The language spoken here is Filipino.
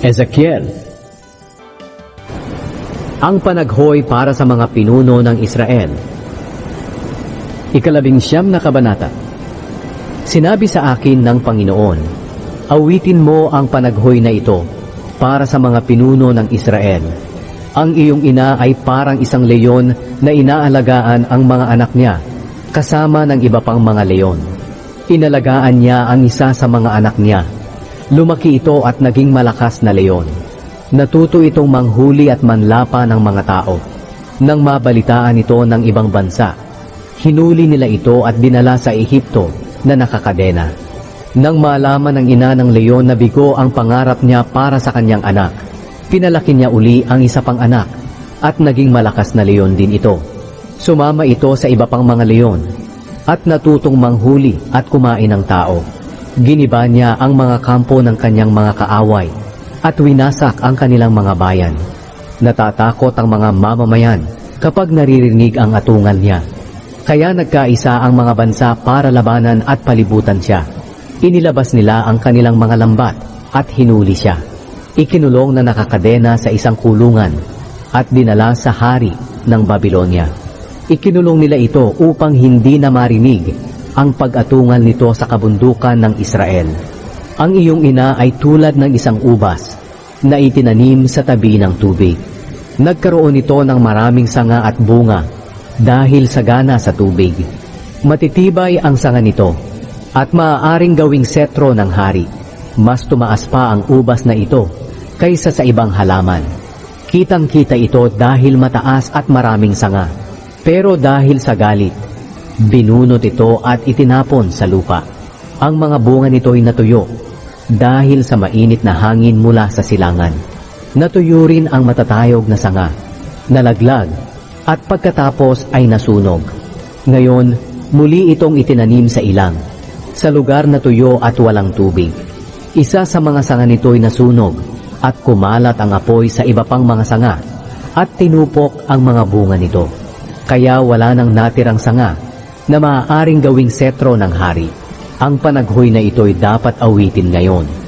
Ezekiel Ang panaghoy para sa mga pinuno ng Israel Ikalabing siyam na kabanata Sinabi sa akin ng Panginoon, Awitin mo ang panaghoy na ito para sa mga pinuno ng Israel. Ang iyong ina ay parang isang leyon na inaalagaan ang mga anak niya, kasama ng iba pang mga leyon. Inalagaan niya ang isa sa mga anak niya. Lumaki ito at naging malakas na leyon. Natuto itong manghuli at manlapa ng mga tao. Nang mabalitaan ito ng ibang bansa, hinuli nila ito at dinala sa Ehipto na nakakadena. Nang malaman ng ina ng leyon na bigo ang pangarap niya para sa kanyang anak, pinalaki niya uli ang isa pang anak at naging malakas na leyon din ito. Sumama ito sa iba pang mga leyon at natutong manghuli at kumain ng tao. Giniba niya ang mga kampo ng kanyang mga kaaway at winasak ang kanilang mga bayan. Natatakot ang mga mamamayan kapag naririnig ang atungal niya. Kaya nagkaisa ang mga bansa para labanan at palibutan siya. Inilabas nila ang kanilang mga lambat at hinuli siya. Ikinulong na nakakadena sa isang kulungan at dinala sa hari ng Babylonia. Ikinulong nila ito upang hindi na marinig ang pag-atungal nito sa kabundukan ng Israel. Ang iyong ina ay tulad ng isang ubas na itinanim sa tabi ng tubig. Nagkaroon ito ng maraming sanga at bunga dahil sagana sa tubig. Matitibay ang sanga nito at maaaring gawing setro ng hari. Mas tumaas pa ang ubas na ito kaysa sa ibang halaman. Kitang-kita ito dahil mataas at maraming sanga. Pero dahil sa galit, binunot ito at itinapon sa lupa. Ang mga bunga nito'y natuyo dahil sa mainit na hangin mula sa silangan. Natuyo rin ang matatayog na sanga, nalaglag, at pagkatapos ay nasunog. Ngayon, muli itong itinanim sa ilang, sa lugar na tuyo at walang tubig. Isa sa mga sanga nito'y nasunog at kumalat ang apoy sa iba pang mga sanga at tinupok ang mga bunga nito. Kaya wala nang natirang sanga na maaaring gawing setro ng hari. Ang panaghoy na ito'y dapat awitin ngayon.